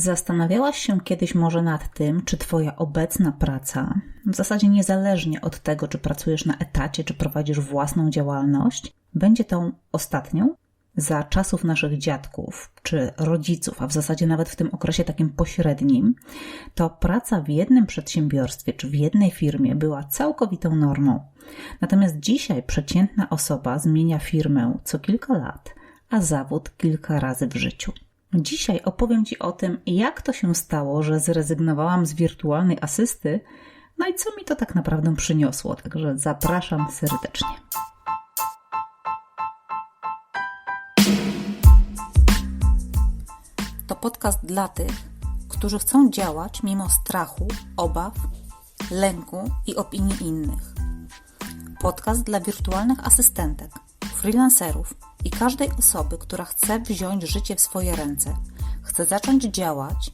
Zastanawiałaś się kiedyś może nad tym, czy Twoja obecna praca, w zasadzie niezależnie od tego, czy pracujesz na etacie, czy prowadzisz własną działalność, będzie tą ostatnią? Za czasów naszych dziadków czy rodziców, a w zasadzie nawet w tym okresie takim pośrednim, to praca w jednym przedsiębiorstwie czy w jednej firmie była całkowitą normą. Natomiast dzisiaj przeciętna osoba zmienia firmę co kilka lat, a zawód kilka razy w życiu. Dzisiaj opowiem Ci o tym, jak to się stało, że zrezygnowałam z wirtualnej asysty, no i co mi to tak naprawdę przyniosło. Także zapraszam serdecznie. To podcast dla tych, którzy chcą działać mimo strachu, obaw, lęku i opinii innych. Podcast dla wirtualnych asystentek, freelancerów i każdej osoby, która chce wziąć życie w swoje ręce, chce zacząć działać,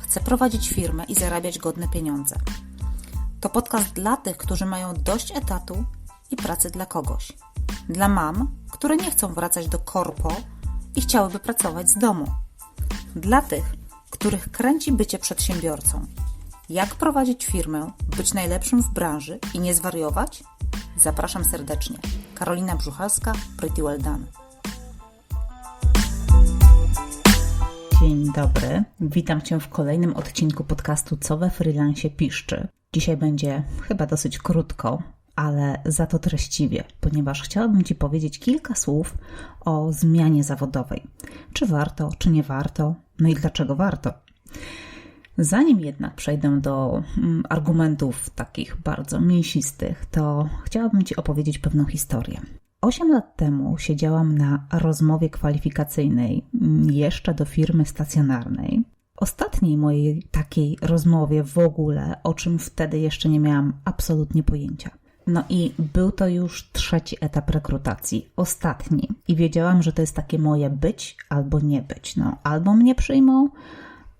chce prowadzić firmę i zarabiać godne pieniądze. To podcast dla tych, którzy mają dość etatu i pracy dla kogoś. Dla mam, które nie chcą wracać do korpo i chciałyby pracować z domu. Dla tych, których kręci bycie przedsiębiorcą. Jak prowadzić firmę, być najlepszym w branży i nie zwariować? Zapraszam serdecznie. Karolina Brzuchalska, Pretty Well Done. Dzień dobry, witam Cię w kolejnym odcinku podcastu Co we freelancie piszczy. Dzisiaj będzie chyba dosyć krótko, ale za to treściwie, ponieważ chciałabym Ci powiedzieć kilka słów o zmianie zawodowej. Czy warto, czy nie warto, no i dlaczego warto. Zanim jednak przejdę do mm, argumentów takich bardzo mięsistych, to chciałabym Ci opowiedzieć pewną historię. Osiem lat temu siedziałam na rozmowie kwalifikacyjnej mm, jeszcze do firmy stacjonarnej. Ostatniej mojej takiej rozmowie w ogóle, o czym wtedy jeszcze nie miałam absolutnie pojęcia. No i był to już trzeci etap rekrutacji, ostatni. I wiedziałam, że to jest takie moje być albo nie być. No, albo mnie przyjmą,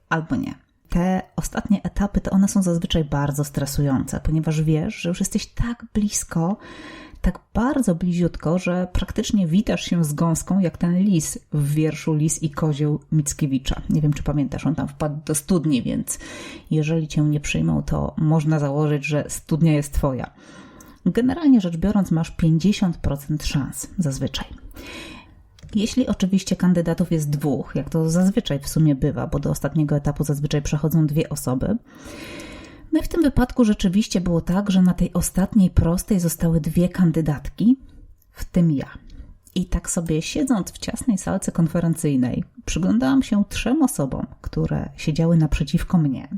albo nie. Te ostatnie etapy to one są zazwyczaj bardzo stresujące, ponieważ wiesz, że już jesteś tak blisko, tak bardzo bliziutko, że praktycznie witasz się z gąską, jak ten lis w wierszu Lis i Kozioł Mickiewicza. Nie wiem, czy pamiętasz, on tam wpadł do studni, więc jeżeli cię nie przyjmą, to można założyć, że studnia jest twoja. Generalnie rzecz biorąc, masz 50% szans zazwyczaj. Jeśli oczywiście kandydatów jest dwóch, jak to zazwyczaj w sumie bywa, bo do ostatniego etapu zazwyczaj przechodzą dwie osoby, no i w tym wypadku rzeczywiście było tak, że na tej ostatniej prostej zostały dwie kandydatki, w tym ja. I tak sobie siedząc w ciasnej salce konferencyjnej, przyglądałam się trzem osobom, które siedziały naprzeciwko mnie.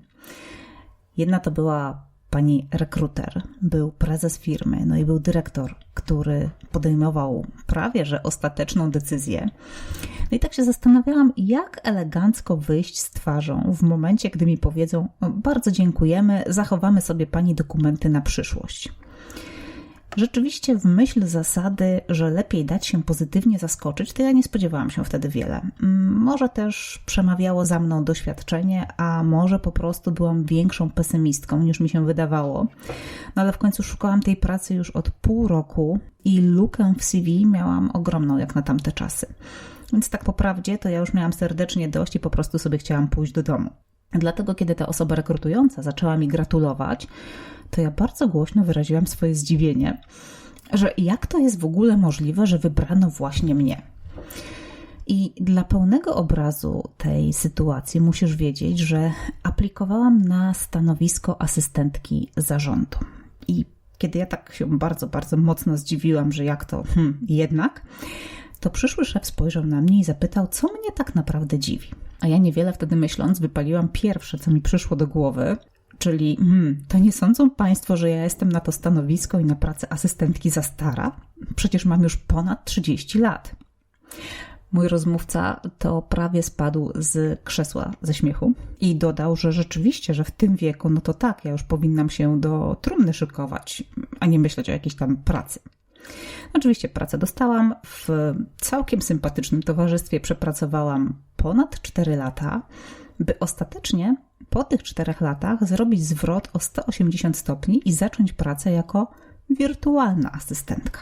Jedna to była pani rekruter, był prezes firmy, no i był dyrektor, który podejmował prawie że ostateczną decyzję. No i tak się zastanawiałam, jak elegancko wyjść z twarzą w momencie, gdy mi powiedzą: Bardzo dziękujemy, zachowamy sobie pani dokumenty na przyszłość. Rzeczywiście, w myśl zasady, że lepiej dać się pozytywnie zaskoczyć, to ja nie spodziewałam się wtedy wiele. Mm, może też przemawiało za mną doświadczenie, a może po prostu byłam większą pesymistką niż mi się wydawało. No ale w końcu szukałam tej pracy już od pół roku i lukę w CV miałam ogromną jak na tamte czasy. Więc tak po prawdzie, to ja już miałam serdecznie dość i po prostu sobie chciałam pójść do domu. Dlatego, kiedy ta osoba rekrutująca zaczęła mi gratulować, to ja bardzo głośno wyraziłam swoje zdziwienie, że jak to jest w ogóle możliwe, że wybrano właśnie mnie. I dla pełnego obrazu tej sytuacji musisz wiedzieć, że aplikowałam na stanowisko asystentki zarządu. I kiedy ja tak się bardzo, bardzo mocno zdziwiłam, że jak to hmm, jednak, to przyszły szef spojrzał na mnie i zapytał, co mnie tak naprawdę dziwi. A ja niewiele wtedy myśląc, wypaliłam pierwsze, co mi przyszło do głowy, Czyli hmm, to nie sądzą Państwo, że ja jestem na to stanowisko i na pracę asystentki za stara? Przecież mam już ponad 30 lat. Mój rozmówca to prawie spadł z krzesła ze śmiechu i dodał, że rzeczywiście, że w tym wieku, no to tak, ja już powinnam się do trumny szykować, a nie myśleć o jakiejś tam pracy. Oczywiście pracę dostałam w całkiem sympatycznym towarzystwie, przepracowałam ponad 4 lata, by ostatecznie po tych czterech latach zrobić zwrot o 180 stopni i zacząć pracę jako wirtualna asystentka.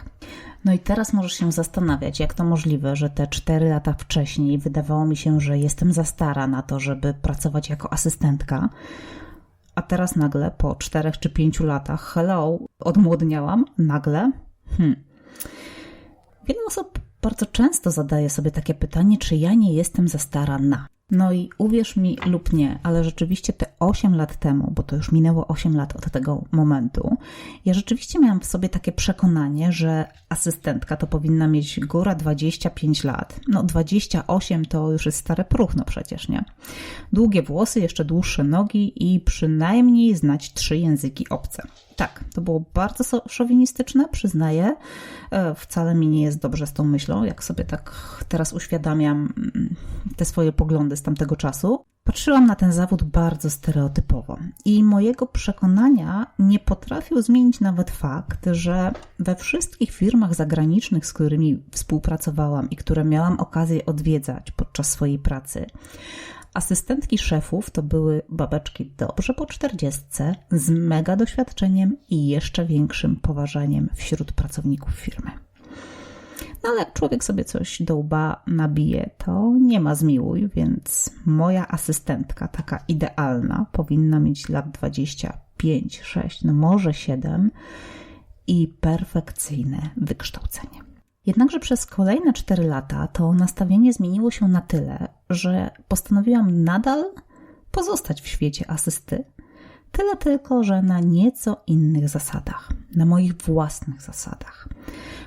No i teraz możesz się zastanawiać, jak to możliwe, że te 4 lata wcześniej wydawało mi się, że jestem za stara na to, żeby pracować jako asystentka, a teraz nagle po 4 czy 5 latach, hello, odmłodniałam, nagle. Hmm. Wiele osób bardzo często zadaje sobie takie pytanie, czy ja nie jestem za stara na. No i uwierz mi lub nie, ale rzeczywiście te 8 lat temu, bo to już minęło 8 lat od tego momentu, ja rzeczywiście miałam w sobie takie przekonanie, że asystentka to powinna mieć góra 25 lat. No 28 to już jest stare próchno przecież, nie? Długie włosy, jeszcze dłuższe nogi i przynajmniej znać trzy języki obce. Tak, to było bardzo szowinistyczne, przyznaję. E, wcale mi nie jest dobrze z tą myślą, jak sobie tak teraz uświadamiam mm, te swoje poglądy z tamtego czasu. Patrzyłam na ten zawód bardzo stereotypowo i mojego przekonania nie potrafił zmienić nawet fakt, że we wszystkich firmach zagranicznych, z którymi współpracowałam i które miałam okazję odwiedzać podczas swojej pracy, Asystentki szefów to były babeczki dobrze po czterdziestce, z mega doświadczeniem i jeszcze większym poważaniem wśród pracowników firmy. No ale jak człowiek sobie coś do łba nabije, to nie ma zmiłuj, więc moja asystentka, taka idealna, powinna mieć lat 25, 6, no może 7 i perfekcyjne wykształcenie. Jednakże przez kolejne 4 lata to nastawienie zmieniło się na tyle, że postanowiłam nadal pozostać w świecie asysty. Tyle tylko, że na nieco innych zasadach, na moich własnych zasadach.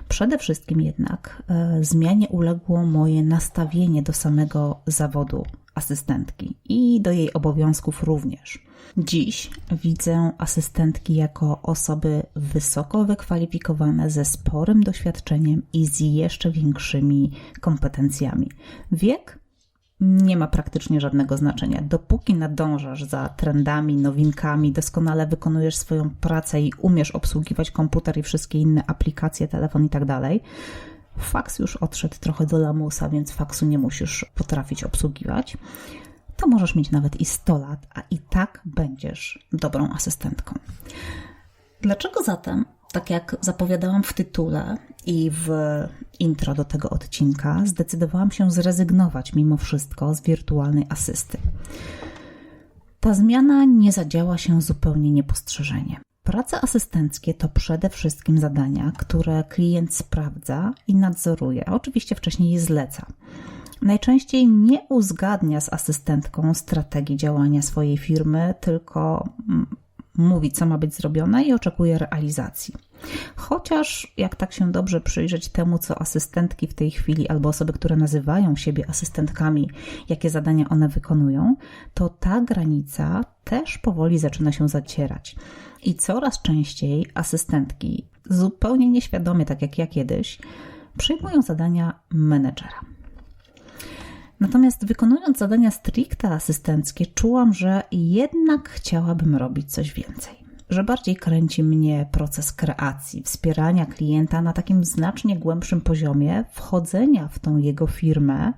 Przede wszystkim jednak e, zmianie uległo moje nastawienie do samego zawodu asystentki i do jej obowiązków również. Dziś widzę asystentki jako osoby wysoko wykwalifikowane, ze sporym doświadczeniem i z jeszcze większymi kompetencjami. Wiek nie ma praktycznie żadnego znaczenia. Dopóki nadążasz za trendami, nowinkami, doskonale wykonujesz swoją pracę i umiesz obsługiwać komputer i wszystkie inne aplikacje, telefon i tak dalej, faks już odszedł trochę do lamusa, więc faksu nie musisz potrafić obsługiwać to możesz mieć nawet i 100 lat, a i tak będziesz dobrą asystentką. Dlaczego zatem, tak jak zapowiadałam w tytule i w intro do tego odcinka, zdecydowałam się zrezygnować mimo wszystko z wirtualnej asysty? Ta zmiana nie zadziała się zupełnie niepostrzeżenie. Prace asystenckie to przede wszystkim zadania, które klient sprawdza i nadzoruje, a oczywiście wcześniej je zleca najczęściej nie uzgadnia z asystentką strategii działania swojej firmy, tylko mm, mówi, co ma być zrobione i oczekuje realizacji. Chociaż, jak tak się dobrze przyjrzeć temu, co asystentki w tej chwili, albo osoby, które nazywają siebie asystentkami, jakie zadania one wykonują, to ta granica też powoli zaczyna się zacierać. I coraz częściej asystentki, zupełnie nieświadomie, tak jak ja kiedyś, przyjmują zadania menedżera. Natomiast wykonując zadania stricte asystenckie, czułam, że jednak chciałabym robić coś więcej. Że bardziej kręci mnie proces kreacji, wspierania klienta na takim znacznie głębszym poziomie, wchodzenia w tą jego firmę,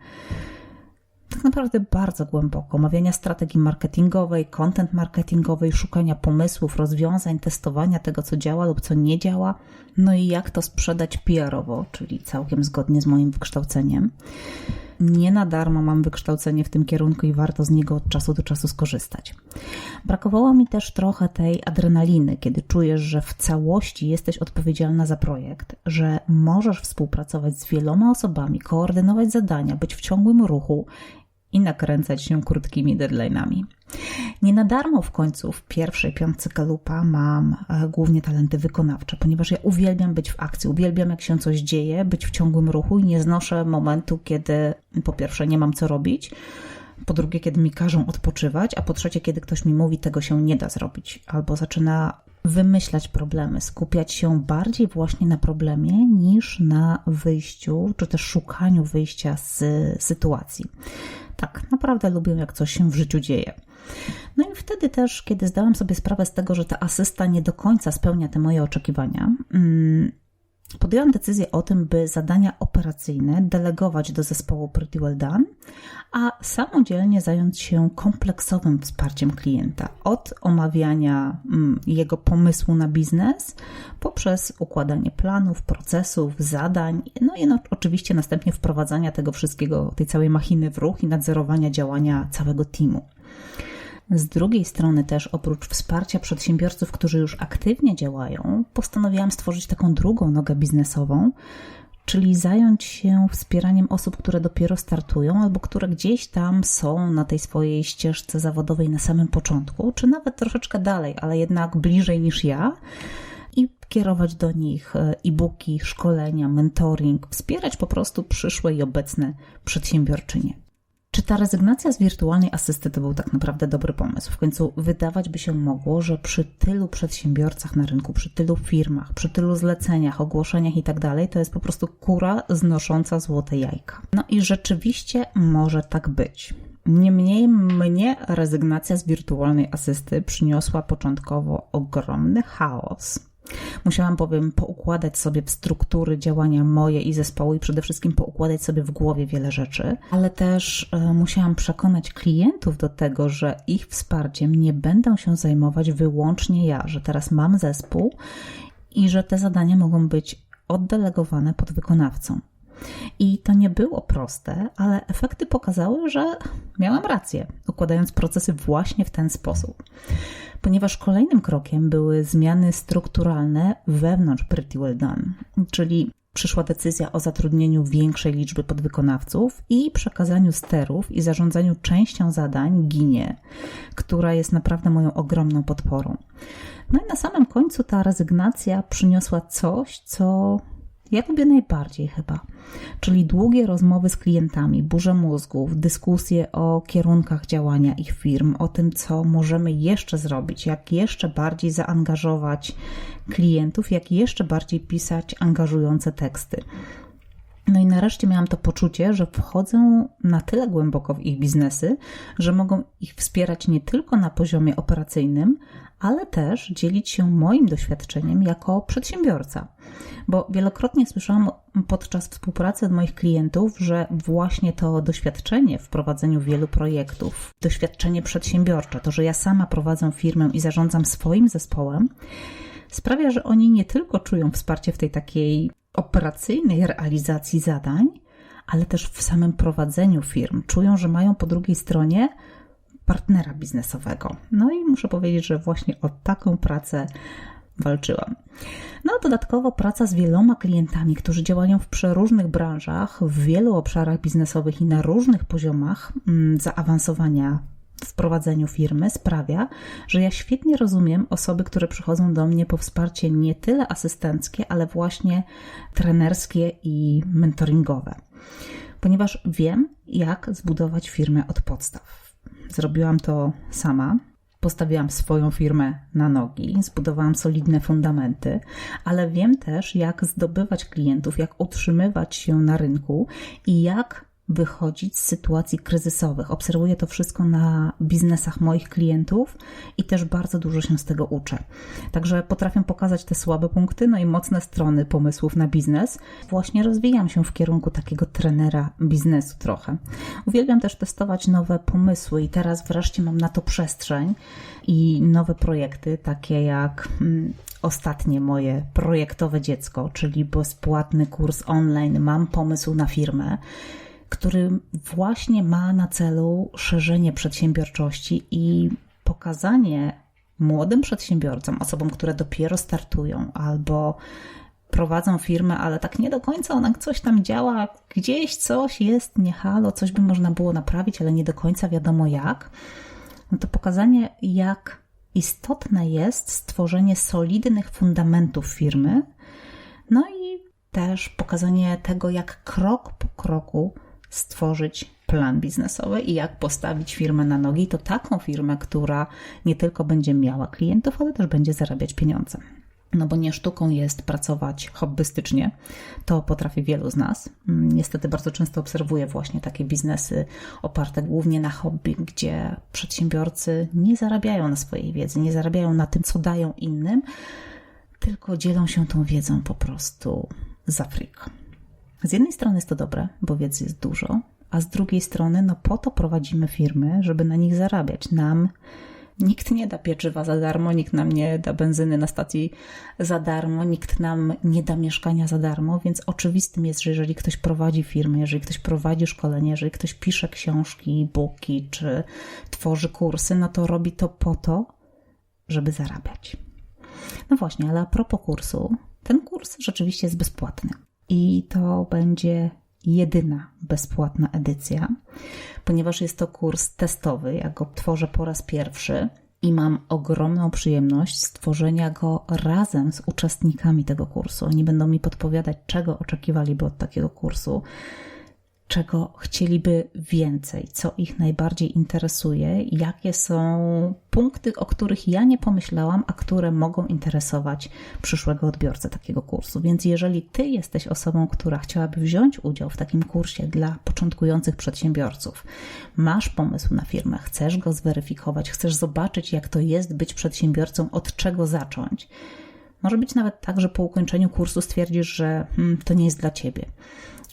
tak naprawdę bardzo głęboko, omawiania strategii marketingowej, content marketingowej, szukania pomysłów, rozwiązań, testowania tego, co działa lub co nie działa, no i jak to sprzedać PR-owo, czyli całkiem zgodnie z moim wykształceniem. Nie na darmo mam wykształcenie w tym kierunku i warto z niego od czasu do czasu skorzystać. Brakowało mi też trochę tej adrenaliny, kiedy czujesz, że w całości jesteś odpowiedzialna za projekt, że możesz współpracować z wieloma osobami, koordynować zadania, być w ciągłym ruchu i nakręcać się krótkimi deadline'ami. Nie na darmo w końcu w pierwszej piątce Galupa mam e, głównie talenty wykonawcze, ponieważ ja uwielbiam być w akcji, uwielbiam jak się coś dzieje, być w ciągłym ruchu i nie znoszę momentu, kiedy po pierwsze nie mam co robić, po drugie, kiedy mi każą odpoczywać, a po trzecie, kiedy ktoś mi mówi, tego się nie da zrobić, albo zaczyna wymyślać problemy, skupiać się bardziej właśnie na problemie niż na wyjściu, czy też szukaniu wyjścia z sytuacji. Tak, naprawdę lubię, jak coś się w życiu dzieje. No i wtedy też, kiedy zdałam sobie sprawę z tego, że ta asysta nie do końca spełnia te moje oczekiwania, mm, podjęłam decyzję o tym, by zadania operacyjne delegować do zespołu Pretty Well Done, a samodzielnie zająć się kompleksowym wsparciem klienta od omawiania mm, jego pomysłu na biznes poprzez układanie planów, procesów, zadań, no i no, oczywiście następnie wprowadzania tego wszystkiego, tej całej machiny w ruch i nadzorowania działania całego teamu. Z drugiej strony też oprócz wsparcia przedsiębiorców, którzy już aktywnie działają, postanowiłam stworzyć taką drugą nogę biznesową, czyli zająć się wspieraniem osób, które dopiero startują albo które gdzieś tam są na tej swojej ścieżce zawodowej na samym początku, czy nawet troszeczkę dalej, ale jednak bliżej niż ja. I kierować do nich e, e-booki, szkolenia, mentoring, wspierać po prostu przyszłe i obecne przedsiębiorczynie. Czy ta rezygnacja z wirtualnej asysty to był tak naprawdę dobry pomysł? W końcu wydawać by się mogło, że przy tylu przedsiębiorcach na rynku, przy tylu firmach, przy tylu zleceniach, ogłoszeniach i tak to jest po prostu kura znosząca złote jajka. No i rzeczywiście może tak być. Niemniej mnie rezygnacja z wirtualnej asysty przyniosła początkowo ogromny chaos Musiałam bowiem poukładać sobie struktury działania moje i zespołu i przede wszystkim poukładać sobie w głowie wiele rzeczy, ale też e, musiałam przekonać klientów do tego, że ich wsparciem nie będę się zajmować wyłącznie ja, że teraz mam zespół i że te zadania mogą być oddelegowane pod wykonawcą. I to nie było proste, ale efekty pokazały, że miałam rację, układając procesy właśnie w ten sposób ponieważ kolejnym krokiem były zmiany strukturalne wewnątrz Pretty Well Done, czyli przyszła decyzja o zatrudnieniu większej liczby podwykonawców i przekazaniu sterów i zarządzaniu częścią zadań Ginie, która jest naprawdę moją ogromną podporą. No i na samym końcu ta rezygnacja przyniosła coś, co ja lubię najbardziej chyba, czyli długie rozmowy z klientami, burze mózgów, dyskusje o kierunkach działania ich firm, o tym, co możemy jeszcze zrobić, jak jeszcze bardziej zaangażować klientów, jak jeszcze bardziej pisać angażujące teksty. No i nareszcie miałam to poczucie, że wchodzę na tyle głęboko w ich biznesy, że mogą ich wspierać nie tylko na poziomie operacyjnym, ale też dzielić się moim doświadczeniem jako przedsiębiorca. Bo wielokrotnie słyszałam podczas współpracy od moich klientów, że właśnie to doświadczenie w prowadzeniu wielu projektów, doświadczenie przedsiębiorcze, to, że ja sama prowadzę firmę i zarządzam swoim zespołem, sprawia, że oni nie tylko czują wsparcie w tej takiej operacyjnej realizacji zadań, ale też w samym prowadzeniu firm. Czują, że mają po drugiej stronie partnera biznesowego. No i muszę powiedzieć, że właśnie o taką pracę walczyłam. No, dodatkowo praca z wieloma klientami, którzy działają w przeróżnych branżach, w wielu obszarach biznesowych i na różnych poziomach mm, zaawansowania w prowadzeniu firmy sprawia, że ja świetnie rozumiem osoby, które przychodzą do mnie po wsparcie nie tyle asystenckie, ale właśnie trenerskie i mentoringowe. Ponieważ wiem, jak zbudować firmę od podstaw. Zrobiłam to sama. Postawiłam swoją firmę na nogi, zbudowałam solidne fundamenty, ale wiem też, jak zdobywać klientów, jak utrzymywać się na rynku i jak wychodzić z sytuacji kryzysowych. Obserwuję to wszystko na biznesach moich klientów i też bardzo dużo się z tego uczę. Także potrafię pokazać te słabe punkty, no i mocne strony pomysłów na biznes. Właśnie rozwijam się w kierunku takiego trenera biznesu trochę. Uwielbiam też testować nowe pomysły i teraz wreszcie mam na to przestrzeń i nowe projekty, takie jak mm, ostatnie moje projektowe dziecko, czyli bezpłatny kurs online. Mam pomysł na firmę który właśnie ma na celu szerzenie przedsiębiorczości i pokazanie młodym przedsiębiorcom, osobom, które dopiero startują albo prowadzą firmę, ale tak nie do końca ona coś tam działa, gdzieś coś jest, nie halo, coś by można było naprawić, ale nie do końca wiadomo jak. No to pokazanie, jak istotne jest stworzenie solidnych fundamentów firmy, no i też pokazanie tego, jak krok po kroku stworzyć plan biznesowy i jak postawić firmę na nogi, to taką firmę, która nie tylko będzie miała klientów, ale też będzie zarabiać pieniądze. No bo nie sztuką jest pracować hobbystycznie. To potrafi wielu z nas. Mm, niestety bardzo często obserwuję właśnie takie biznesy oparte głównie na hobby, gdzie przedsiębiorcy nie zarabiają na swojej wiedzy, nie zarabiają na tym, co dają innym, tylko dzielą się tą wiedzą po prostu za frik. Z jednej strony jest to dobre, bo wiedzy jest dużo, a z drugiej strony, no po to prowadzimy firmy, żeby na nich zarabiać. Nam nikt nie da pieczywa za darmo, nikt nam nie da benzyny na stacji za darmo, nikt nam nie da mieszkania za darmo, więc oczywistym jest, że jeżeli ktoś prowadzi firmę, jeżeli ktoś prowadzi szkolenie, jeżeli ktoś pisze książki, e-booki czy tworzy kursy, no to robi to po to, żeby zarabiać. No właśnie, ale a propos kursu, ten kurs rzeczywiście jest bezpłatny. I to będzie jedyna bezpłatna edycja, ponieważ jest to kurs testowy. Ja go tworzę po raz pierwszy i mam ogromną przyjemność stworzenia go razem z uczestnikami tego kursu. Oni będą mi podpowiadać, czego oczekiwaliby od takiego kursu czego chcieliby więcej, co ich najbardziej interesuje, jakie są punkty, o których ja nie pomyślałam, a które mogą interesować przyszłego odbiorcę takiego kursu. Więc jeżeli ty jesteś osobą, która chciałaby wziąć udział w takim kursie dla początkujących przedsiębiorców, masz pomysł na firmę, chcesz go zweryfikować, chcesz zobaczyć, jak to jest być przedsiębiorcą, od czego zacząć. Może być nawet tak, że po ukończeniu kursu stwierdzisz, że hmm, to nie jest dla ciebie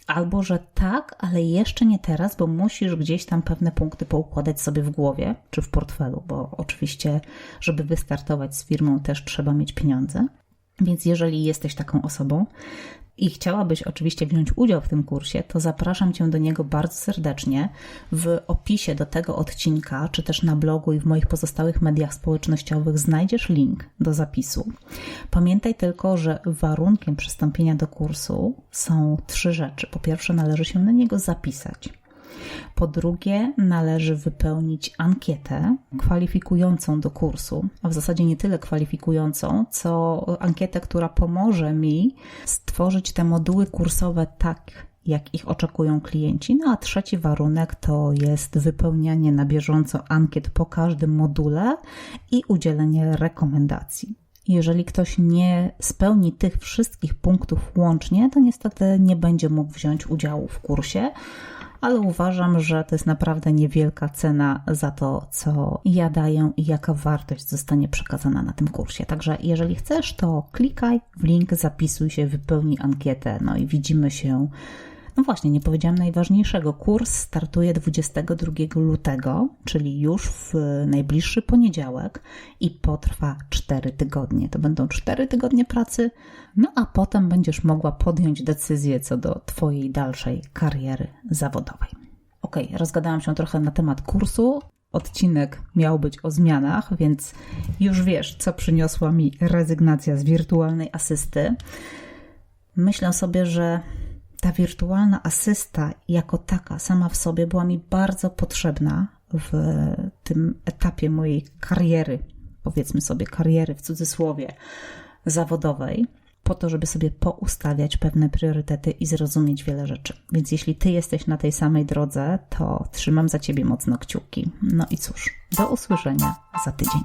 albo że tak, ale jeszcze nie teraz, bo musisz gdzieś tam pewne punkty poukładać sobie w głowie czy w portfelu, bo oczywiście, żeby wystartować z firmą, też trzeba mieć pieniądze. Więc jeżeli jesteś taką osobą, i chciałabyś oczywiście wziąć udział w tym kursie, to zapraszam Cię do niego bardzo serdecznie. W opisie do tego odcinka, czy też na blogu i w moich pozostałych mediach społecznościowych znajdziesz link do zapisu. Pamiętaj tylko, że warunkiem przystąpienia do kursu są trzy rzeczy. Po pierwsze, należy się na niego zapisać. Po drugie, należy wypełnić ankietę kwalifikującą do kursu, a w zasadzie nie tyle kwalifikującą, co ankietę, która pomoże mi stworzyć te moduły kursowe tak, jak ich oczekują klienci. No a trzeci warunek to jest wypełnianie na bieżąco ankiet po każdym module i udzielenie rekomendacji. Jeżeli ktoś nie spełni tych wszystkich punktów łącznie, to niestety nie będzie mógł wziąć udziału w kursie ale uważam, że to jest naprawdę niewielka cena za to, co ja daję i jaka wartość zostanie przekazana na tym kursie. Także jeżeli chcesz, to klikaj w link, zapisuj się, wypełnij ankietę, no i widzimy się no właśnie, nie powiedziałam najważniejszego. Kurs startuje 22 lutego, czyli już w najbliższy poniedziałek i potrwa 4 tygodnie. To będą 4 tygodnie pracy, no a potem będziesz mogła podjąć decyzję co do Twojej dalszej kariery zawodowej. Ok, rozgadałam się trochę na temat kursu. Odcinek miał być o zmianach, więc już wiesz, co przyniosła mi rezygnacja z wirtualnej asysty. Myślę sobie, że ta wirtualna asysta jako taka sama w sobie była mi bardzo potrzebna w tym etapie mojej kariery, powiedzmy sobie kariery w cudzysłowie zawodowej, po to, żeby sobie poustawiać pewne priorytety i zrozumieć wiele rzeczy. Więc jeśli ty jesteś na tej samej drodze, to trzymam za ciebie mocno kciuki. No i cóż, do usłyszenia za tydzień.